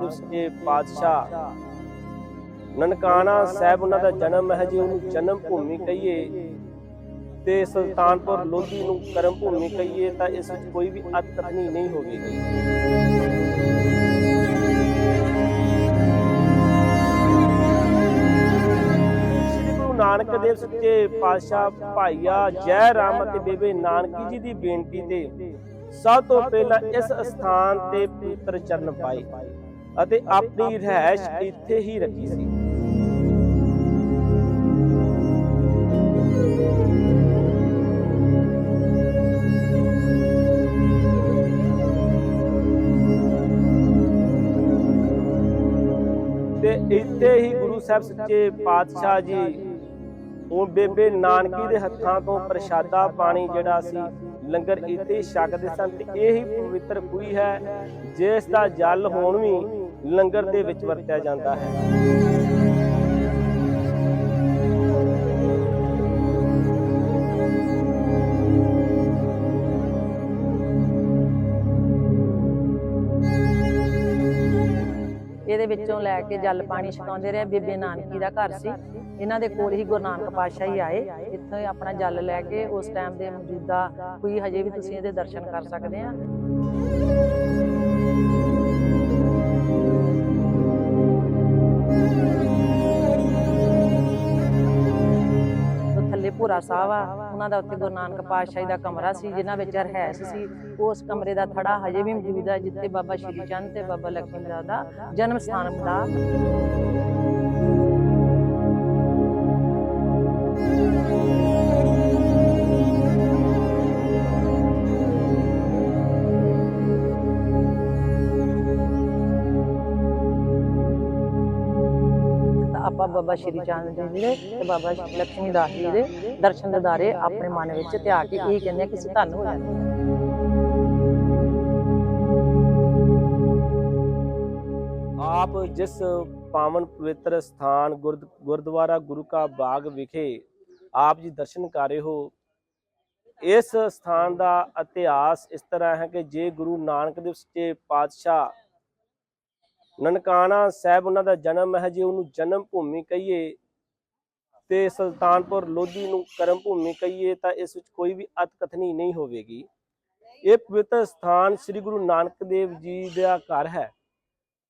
ਦੇਵ ਪਾਤਸ਼ਾਹ। ਨਨਕਾਣਾ ਸਾਹਿਬ ਉਹਨਾਂ ਦਾ ਜਨਮ ਹੈ ਜੇ, ਉਹਨੂੰ ਜਨਮ ਭੂਮੀ ਕਹੀਏ। ਤੇ ਸੁਲਤਾਨਪੁਰ ਲੋਧੀ ਨੂੰ ਕਰਮ ਭੂਮੀ ਕਹੀਏ ਤਾਂ ਇਸ ਵਿੱਚ ਕੋਈ ਵੀ ਅਤਕਥਨੀ ਨਹੀਂ ਹੋਵੇਗੀ। ਗੁਰੂ ਨਾਨਕ ਦੇਵ ਸੱਚੇ ਪਾਤਸ਼ਾਹ ਭਾਈਆ ਜੈ ਰਾਮ ਅਤੇ ਬੇਬੇ ਨਾਨਕੀ ਜੀ ਦੀ ਬੇਨਤੀ ਤੇ ਸਭ ਤੋਂ ਪਹਿਲਾਂ ਇਸ ਸਥਾਨ ਤੇ ਪਵਿੱਤਰ ਚਰਨ ਪਾਏ। ਅਤੇ ਆਪਣੀ ਰਹਿائਸ਼ ਇੱਥੇ ਹੀ ਰੱਖੀ ਸੀ। ਤੇ ਇੱਥੇ ਹੀ ਗੁਰੂ ਸਾਹਿਬ ਸੱਚੇ ਪਾਤਸ਼ਾਹ ਜੀ ਉਹ ਬੇਬੇ ਨਾਨਕੀ ਦੇ ਹੱਥਾਂ ਤੋਂ ਪ੍ਰਸ਼ਾਦਾ ਪਾਣੀ ਜਿਹੜਾ ਸੀ, ਲੰਗਰ ਇੱਥੇ ਛਕਦੇ ਸਨ ਤੇ ਇਹ ਹੀ ਪਵਿੱਤਰ ਖੂਹੀ ਹੈ, ਜਿਸ ਦਾ ਜਲ ਹੋਣ ਵੀ ਲੰਗਰ ਦੇ ਵਿੱਚ ਵਰਤਿਆ ਜਾਂਦਾ ਹੈ। ਇਹਦੇ ਵਿੱਚੋਂ ਲੈ ਕੇ ਜਲ ਪਾਣੀ ਛਕਾਉਂਦੇ ਰਹੇ। ਬੀਬੀ ਨਾਨਕੀ ਦਾ ਘਰ ਸੀ। ਇਹਨਾਂ ਦੇ ਕੋਲ ਹੀ ਗੁਰੂ ਨਾਨਕ ਪਾਤਸ਼ਾਹ ਹੀ ਆਏ। ਇੱਥੇ ਆਪਣਾ ਜਲ ਲੈ ਕੇ ਉਸ ਟਾਈਮ ਦੇ ਮੌਜੂਦਾ ਕੋਈ ਹਜੇ ਵੀ ਤੁਸੀਂ ਇਹਦੇ ਦਰਸ਼ਨ ਕਰ ਸਕਦੇ ਆ। ਥੱਲੇ ਭੋਰਾ ਸਾਹਿਬ ਆ ਉਹਨਾਂ ਦਾ ਉੱਥੇ ਗੁਰੂ ਨਾਨਕ ਪਾਤਸ਼ਾਹ ਦਾ ਕਮਰਾ ਸੀ ਜਿਨ੍ਹਾਂ ਵਿੱਚ ਰਹਿਸ ਸੀ। ਉਸ ਕਮਰੇ ਦਾ ਥੜਾ ਹਜੇ ਵੀ ਮੌਜੂਦ ਹੈ ਜਿੱਥੇ ਬਾਬਾ ਸ਼੍ਰੀ ਚੰਦ ਤੇ ਬਾਬਾ ਲਖਮੀ ਦਾ ਜਨਮ ਸਥਾਨ ਪਤਾ ਬਾਬਾ ਸ਼੍ਰੀ ਚੰਦ ਜੀ ਦੇ ਤੇ ਬਾਬਾ ਲక్ష్ਮੀ ਦਾਸ ਜੀ ਦੇ ਦਰਸ਼ਨ ਦਿਦਾਰੇ ਆਪਣੇ ਮਨ ਵਿੱਚ ਧਿਆ ਕੇ ਇਹ ਕਹਿੰਦੇ ਆ ਕਿ ਅਸੀਂ ਧੰਨ ਹੋ ਜਾਂਦੇ ਹਾਂ ਆਪ ਜਿਸ ਪਾਵਨ ਪਵਿੱਤਰ ਸਥਾਨ ਗੁਰਦ- ਗੁਰਦੁਆਰਾ ਗੁਰੂ ਕਾ ਬਾਗ ਵਿਖੇ ਆਪ ਜੀ ਦਰਸ਼ਨ ਕਰ ਰਹੇ ਹੋ, ਇਸ ਸਥਾਨ ਦਾ ਇਤਿਹਾਸ ਇਸ ਤਰ੍ਹਾਂ ਹੈ ਕਿ ਜੇ ਗੁਰੂ ਨਾਨਕ ਦੇਵ ਸੱਚੇ ਪਾਤਸ਼ਾਹ ਨਨਕਾਣਾ ਸਾਹਿਬ ਉਹਨਾਂ ਦਾ ਜਨਮ ਹੈ ਜੇ, ਉਹਨੂੰ ਜਨਮ ਭੂਮੀ ਕਹੀਏ ਤੇ ਸੁਲਤਾਨਪੁਰ ਲੋਧੀ ਨੂੰ ਕਰਮ ਭੂਮੀ ਕਹੀਏ ਤਾਂ ਇਸ ਵਿੱਚ ਕੋਈ ਵੀ ਅਤਕਥਨੀ ਨਹੀਂ ਹੋਵੇਗੀ। ਇਹ ਪਵਿੱਤਰ ਸਥਾਨ ਸ੍ਰੀ ਗੁਰੂ ਨਾਨਕ ਦੇਵ ਜੀ ਦਾ ਘਰ ਹੈ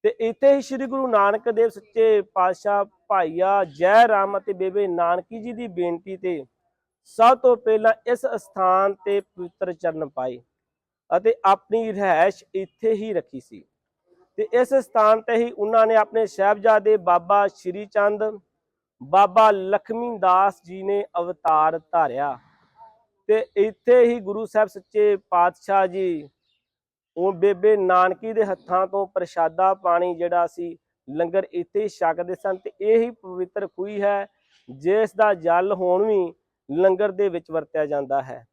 ਤੇ ਇੱਥੇ ਹੀ ਸ੍ਰੀ ਗੁਰੂ ਨਾਨਕ ਦੇਵ ਸੱਚੇ ਪਾਤਸ਼ਾਹ ਭਾਈਆ ਜੈ ਰਾਮ ਅਤੇ ਬੇਬੇ ਨਾਨਕੀ ਜੀ ਦੀ ਬੇਨਤੀ ਤੇ ਸਭ ਤੋਂ ਪਹਿਲਾਂ ਇਸ ਸਥਾਨ ਤੇ ਪਵਿੱਤਰ ਚਰਨ ਪਾਏ ਅਤੇ ਆਪਣੀ ਰਹਿائش ਇੱਥੇ ਹੀ ਰੱਖੀ ਸੀ। ਤੇ ਇਸ ਸਥਾਨ ਤੇ ਹੀ ਉਹਨਾਂ ਨੇ ਆਪਣੇ ਸਾਹਿਬਜ਼ਾਦੇ ਬਾਬਾ ਸ਼੍ਰੀ ਚੰਦ, ਬਾਬਾ ਲਖਮੀ ਦਾਸ ਜੀ ਨੇ ਅਵਤਾਰ ਧਾਰਿਆ। ਤੇ ਇੱਥੇ ਹੀ ਗੁਰੂ ਸਾਹਿਬ ਸੱਚੇ ਪਾਤਸ਼ਾਹ ਜੀ, ਉਹ ਬੇਬੇ ਨਾਨਕੀ ਦੇ ਹੱਥਾਂ ਤੋਂ ਪ੍ਰਸ਼ਾਦਾ ਪਾਣੀ ਜਿਹੜਾ ਸੀ, ਲੰਗਰ ਇੱਥੇ ਹੀ ਛਕਦੇ ਸਨ ਤੇ ਇਹ ਹੀ ਪਵਿੱਤਰ ਖੂਹੀ ਹੈ, ਜਿਸ ਦਾ ਜਲ ਹੁਣ ਵੀ ਲੰਗਰ ਦੇ ਵਿੱਚ ਵਰਤਿਆ ਜਾਂਦਾ ਹੈ।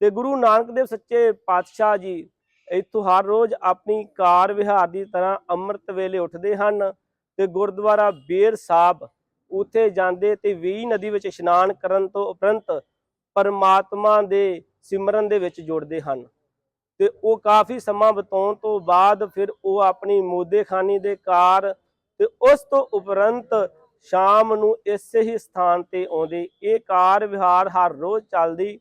ਤੇ ਗੁਰੂ ਨਾਨਕ ਦੇਵ ਸੱਚੇ ਪਾਤਸ਼ਾਹ ਜੀ ਇੱਥੋਂ ਹਰ ਰੋਜ਼ ਆਪਣੀ ਕਾਰ ਵਿਹਾਰ ਦੀ ਤਰ੍ਹਾਂ ਅੰਮ੍ਰਿਤ ਵੇਲੇ ਉੱਠਦੇ ਹਨ ਤੇ ਗੁਰਦੁਆਰਾ ਬੇਰ ਸਾਹਿਬ, ਉੱਥੇ ਜਾਂਦੇ ਤੇ ਵੀ ਨਦੀ ਵਿੱਚ ਇਸ਼ਨਾਨ ਕਰਨ ਤੋਂ ਉਪਰੰਤ ਪਰਮਾਤਮਾ ਦੇ ਸਿਮਰਨ ਦੇ ਵਿੱਚ ਜੁੜਦੇ ਹਨ। ਤੇ ਉਹ ਕਾਫੀ ਸਮਾਂ ਬਤਾਉਣ ਤੋਂ ਬਾਅਦ ਫਿਰ ਉਹ ਆਪਣੀ ਮੋਦੇਖਾਨੀ ਦੇ ਕਾਰ ਤੇ ਉਸ ਤੋਂ ਉਪਰੰਤ ਸ਼ਾਮ ਨੂੰ ਇਸੇ ਹੀ ਸਥਾਨ ਤੇ ਆਉਂਦੇ। ਇਹ ਕਾਰ ਵਿਹਾਰ ਹਰ ਰੋਜ਼ ਚੱਲਦੀ।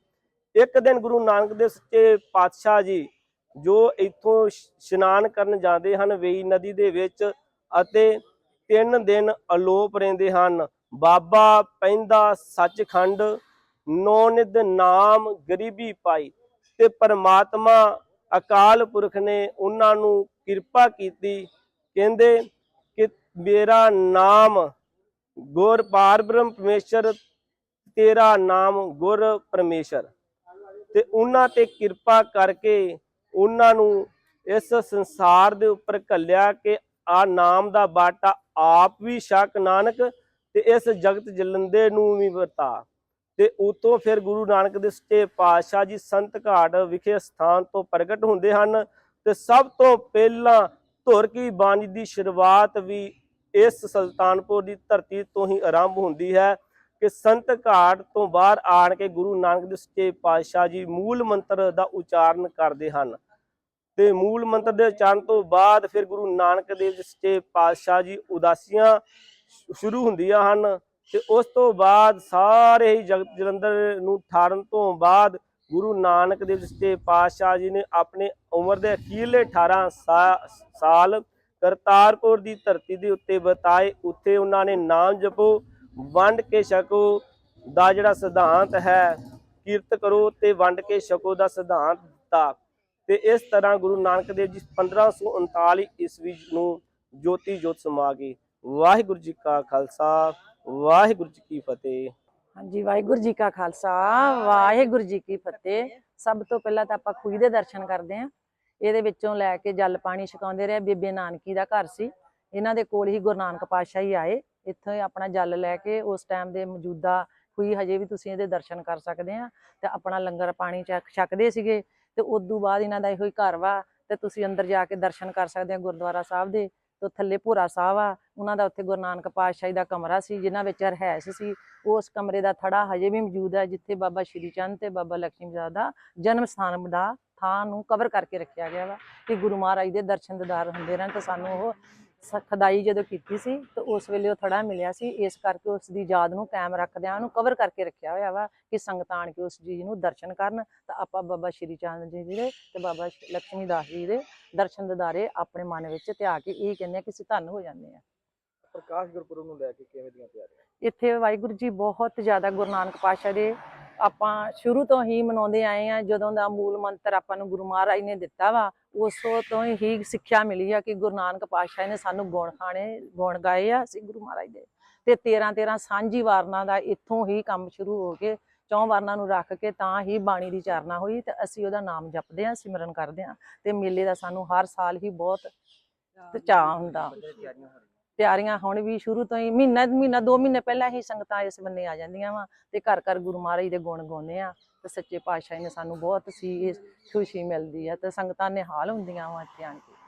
ਇੱਕ ਦਿਨ ਗੁਰੂ ਨਾਨਕ ਦੇਵ ਸੱਚੇ ਪਾਤਸ਼ਾਹ ਜੀ ਜੋ ਇੱਥੋਂ ਇਸ਼ਨਾਨ ਕਰਨ ਜਾਂਦੇ ਹਨ, ਵੇਈ ਨਦੀ ਦੇ ਵਿੱਚ ਅਤੇ ਤਿੰਨ ਦਿਨ ਅਲੋਪ ਰਹਿੰਦੇ ਹਨ। ਬਾਬਾ ਪੈਂਦਾ ਸੱਚਖੰਡ ਨੌ ਨਾਮ ਗਰੀਬੀ ਪਾਈ ਤੇ ਪਰਮਾਤਮਾ ਅਕਾਲ ਪੁਰਖ ਨੇ ਉਹਨਾਂ ਨੂੰ ਕਿਰਪਾ ਕੀਤੀ। ਕਹਿੰਦੇ ਕਿ ਮੇਰਾ ਨਾਮ ਗੁਰ ਪਾਰਬ੍ਰਹਮ ਪਰਮੇਸ਼ਰ, ਤੇਰਾ ਨਾਮ ਗੁਰ ਪਰਮੇਸ਼ਰ। ਤੇ ਉਹਨਾਂ ਤੇ ਕਿਰਪਾ ਕਰਕੇ ਉਹਨਾਂ ਨੂੰ ਇਸ ਸੰਸਾਰ ਦੇ ਉੱਪਰ ਘੱਲਿਆ ਕਿ ਆ ਨਾਮ ਦਾ ਬਾਟਾ ਆਪ ਵੀ ਸ਼ੱਕ ਨਾਨਕ ਤੇ ਇਸ ਜਗਤ ਜਲੰਦੇ ਨੂੰ ਵੀ ਵਰਤਾ। ਤੇ ਉਤੋਂ ਫਿਰ ਗੁਰੂ ਨਾਨਕ ਦੇ ਸੱਚੇ ਪਾਤਸ਼ਾਹ ਜੀ ਸੰਤ ਘਾਟ ਵਿਖੇ ਸਥਾਨ ਤੋਂ ਪ੍ਰਗਟ ਹੁੰਦੇ ਹਨ ਤੇ ਸਭ ਤੋਂ ਪਹਿਲਾਂ ਧੁਰ ਕੀ ਬਾਣੀ ਦੀ ਸ਼ੁਰੂਆਤ ਵੀ ਇਸ ਸੁਲਤਾਨਪੁਰ ਦੀ ਧਰਤੀ ਤੋਂ ਹੀ ਆਰੰਭ ਹੁੰਦੀ ਹੈ। ਕਿ ਸੰਤ ਘਾਟ ਤੋਂ ਬਾਹਰ ਆਣ ਕੇ ਗੁਰੂ ਨਾਨਕ ਦੇ ਸੱਚੇ ਪਾਤਸ਼ਾਹ ਜੀ ਮੂਲ ਮੰਤਰ ਦਾ ਉਚਾਰਨ ਕਰਦੇ ਹਨ। ਤੇ ਮੂਲ ਮੰਤਰ ਦੇ ਉਚਾਰਨ ਤੋਂ ਬਾਅਦ ਫਿਰ ਗੁਰੂ ਨਾਨਕ ਦੇਵ ਜੀ ਸੱਚੇ ਪਾਤਸ਼ਾਹ ਜੀ ਉਦਾਸੀਆਂ ਸ਼ੁਰੂ ਹੁੰਦੀਆਂ ਹਨ ਤੇ ਉਸ ਤੋਂ ਬਾਅਦ ਸਾਰੇ ਹੀ ਜਗਤ ਜਲੰਧਰ ਨੂੰ ਠਾਰਨ ਤੋਂ ਬਾਅਦ ਗੁਰੂ ਨਾਨਕ ਦੇਵ ਜੀ ਸੱਚੇ ਪਾਤਸ਼ਾਹ ਜੀ ਨੇ ਆਪਣੇ ਉਮਰ ਦੇ ਅਖੀਰਲੇ 18 ਸਾ- ਸਾਲ ਕਰਤਾਰਪੁਰ ਦੀ ਧਰਤੀ ਦੇ ਉੱਤੇ ਬਤਾਏ, ਉੱਥੇ ਉਹਨਾਂ ਨੇ ਨਾਮ ਜਪੋ ਵੰਡ ਕੇ ਛਕੋ ਦਾ ਜਿਹੜਾ ਸਿਧਾਂਤ ਹੈ, ਕੀਰਤ ਕਰੋ ਤੇ ਵੰਡ ਕੇ ਛਕੋ ਦਾ ਸਿਧਾਂਤ ਦਿੱਤਾ ਤੇ ਇਸ ਤਰ੍ਹਾਂ ਗੁਰੂ ਨਾਨਕ ਦੇਵ ਜੀ 1539 ਈਸਵੀ ਨੂੰ ਜੋਤੀ ਜੋਤ ਸਮਾ ਗਏ ਵਾਹਿਗੁਰੂ ਜੀ ਕਾ ਖਾਲਸਾ, ਵਾਹਿਗੁਰੂ ਜੀ ਕੀ ਫਤਿਹ। ਹਾਂਜੀ, ਵਾਹਿਗੁਰੂ ਜੀ ਕਾ ਖਾਲਸਾ, ਵਾਹਿਗੁਰੂ ਜੀ ਕੀ ਫਤਿਹ। ਸਭ ਤੋਂ ਪਹਿਲਾਂ ਤਾਂ ਆਪਾਂ ਖੂਹ ਦੇ ਦਰਸ਼ਨ ਕਰਦੇ ਆਂ ਇਹਦੇ ਵਿੱਚੋਂ ਲੈ ਕੇ ਜਲ ਪਾਣੀ ਛਕਾਉਂਦੇ ਰਹੇ। ਬੀਬੀ ਨਾਨਕੀ ਦਾ ਘਰ ਸੀ। ਇਹਨਾਂ ਦੇ ਕੋਲ ਹੀ ਗੁਰੂ ਨਾਨਕ ਪਾਤਸ਼ਾਹ ਹੀ ਆਏ। ਇੱਥੇ ਆਪਣਾ ਜਲ ਲੈ ਕੇ ਉਸ ਟਾਈਮ ਦੇ ਮੌਜੂਦਾ ਹੋਈ ਹਜੇ ਵੀ ਤੁਸੀਂ ਇਹਦੇ ਦਰਸ਼ਨ ਕਰ ਸਕਦੇ ਆ ਤੇ ਆਪਣਾ ਲੰਗਰ ਪਾਣੀ ਚੱਕ ਛਕਦੇ ਸੀਗੇ ਤੇ ਉਸ ਤੋਂ ਬਾਅਦ ਇਹਨਾਂ ਦਾ ਇਹੋ ਹੀ ਘਰ ਵਾ ਤੇ ਤੁਸੀਂ ਅੰਦਰ ਜਾ ਕੇ ਦਰਸ਼ਨ ਕਰ ਸਕਦੇ ਆ ਗੁਰਦੁਆਰਾ ਸਾਹਿਬ ਦੇ ਤੋਂ ਥੱਲੇ ਭੂਰਾ ਸਾਹਿਬ ਆ, ਉਹਨਾਂ ਦਾ ਉੱਥੇ ਗੁਰੂ ਨਾਨਕ ਪਾਤਸ਼ਾਹੀ ਦਾ ਕਮਰਾ ਸੀ, ਜਿਨ੍ਹਾਂ ਵਿੱਚ ਰਹਿਸ਼ ਸੀ, ਉਸ ਕਮਰੇ ਦਾ ਥੜਾ ਹਜੇ ਵੀ ਮੌਜੂਦ ਹੈ ਜਿੱਥੇ ਬਾਬਾ ਸ਼੍ਰੀ ਚੰਦ ਤੇ ਬਾਬਾ ਲక్ష్ਮੀ ਜੀ ਦਾ ਜਨਮ ਸਥਾਨ ਦਾ ਥਾਂ ਨੂੰ ਕਵਰ ਕਰਕੇ ਰੱਖਿਆ ਗਿਆ ਵਾ ਕਿ ਗੁਰੂ ਮਹਾਰਾਜ ਦੇ ਦਰਸ਼ਨ ਦਿਦਾਰ ਹੁੰਦੇ ਰਹਿਣ ਤਾਂ ਸਾਨੂੰ ਉਹ ਖੁਦਾਈ ਜਦੋਂ ਕੀਤੀ ਸੀ ਤੇ ਉਸ ਵੇਲੇ ਉਹ ਥੜਾ ਮਿਲਿਆ ਸੀ ਇਸ ਕਰਕੇ ਉਸ ਦੀ ਯਾਦ ਨੂੰ ਕਾਇਮ ਰੱਖਦਿਆਂ ਉਹਨੂੰ ਕਵਰ ਕਰਕੇ ਰੱਖਿਆ ਹੋਇਆ ਵਾ ਕਿ ਸੰਗਤਾਂ ਆਣ ਕੇ ਉਸ ਚੀਜ਼ ਨੂੰ ਦਰਸ਼ਨ ਕਰਨ ਤਾਂ ਆਪਾਂ ਬਾਬਾ ਸ਼੍ਰੀ ਚੰਦ ਜੀ ਦੇ ਤੇ ਬਾਬਾ ਲక్ష్ਮੀ ਦਾਸ ਜੀ ਦੇ ਦਰਸ਼ਨ ਦਿਦਾਰੇ ਆਪਣੇ ਮਨ ਵਿੱਚ ਧਿਆ ਕੇ ਇਹ ਕਹਿੰਦੇ ਆ ਕਿ ਅਸੀਂ ਧੰਨ ਹੋ ਜਾਂਦੇ ਆ। ਪ੍ਰਕਾਸ਼ ਗੁਰਪੁਰਬ ਨੂੰ ਲੈ ਕੇ ਕਿਵੇਂ ਦੀਆਂ ਤਿਆਰੀਆਂ? ਇੱਥੇ ਵਾਹਿਗੁਰੂ ਜੀ ਬਹੁਤ ਜ਼ਿਆਦਾ ਗੁਰੂ ਨਾਨਕ ਪਾਤਸ਼ਾਹ ਦੇ ਆਪਾਂ ਸ਼ੁਰੂ ਤੋਂ ਹੀ ਮਨਾਉਂਦੇ ਆਏ ਆ ਜਦੋਂ ਦਾ ਮੂਲ ਮੰਤਰ ਆਪਾਂ ਨੂੰ ਗੁਰੂ ਮਹਾਰਾਜ ਨੇ ਦਿੱਤਾ ਵਾ ਉਸ ਤੋਂ ਹੀ ਸਿੱਖਿਆ ਮਿਲੀ ਆ ਕਿ ਗੁਰੂ ਨਾਨਕ ਪਾਤਸ਼ਾਹ ਨੇ ਸਾਨੂੰ ਗੁਣ ਖਾਣੇ ਗੁਣ ਗਾਏ ਆ ਅਸੀਂ ਗੁਰੂ ਮਹਾਰਾਜ ਦੇ। ਤੇ 13 13 ਸਾਂਝੀ ਵਾਰਨਾ ਦਾ ਇੱਥੋਂ ਹੀ ਕੰਮ ਸ਼ੁਰੂ ਹੋ ਕੇ ਚੌਂ ਵਾਰਨਾ ਨੂੰ ਰੱਖ ਕੇ ਤਾਂ ਹੀ ਬਾਣੀ ਦੀ ਚਾਰਨਾ ਹੋਈ ਤੇ ਅਸੀਂ ਉਹਦਾ ਨਾਮ ਜਪਦੇ ਆ ਸਿਮਰਨ ਕਰਦੇ ਆ ਤੇ ਮੇਲੇ ਦਾ ਸਾਨੂੰ ਹਰ ਸਾਲ ਹੀ ਬਹੁਤ ਚਾਅ ਹੁੰਦਾ। ਤਿਆਰੀਆਂ ਹੁਣ ਵੀ ਸ਼ੁਰੂ ਤੋਂ ਹੀ, ਮਹੀਨਾ ਮਹੀਨਾ, ਦੋ ਮਹੀਨੇ ਪਹਿਲਾਂ ਹੀ ਸੰਗਤਾਂ ਇਸ ਬੰਨੇ ਆ ਜਾਂਦੀਆਂ ਵਾ ਤੇ ਘਰ ਘਰ ਗੁਰੂ ਮਹਾਰਾਜ ਦੇ ਗੁਣ ਗਾਉਂਦੇ ਆ ਤੇ ਸੱਚੇ ਪਾਤਸ਼ਾਹ ਨੇ ਸਾਨੂੰ ਬਹੁਤ ਸੀ, ਖੁਸ਼ੀ ਮਿਲਦੀ ਆ ਤੇ ਸੰਗਤਾਂ ਨਿਹਾਲ ਹੁੰਦੀਆਂ ਵਾ ਇੱਥੇ ਆਣ ਕੇ।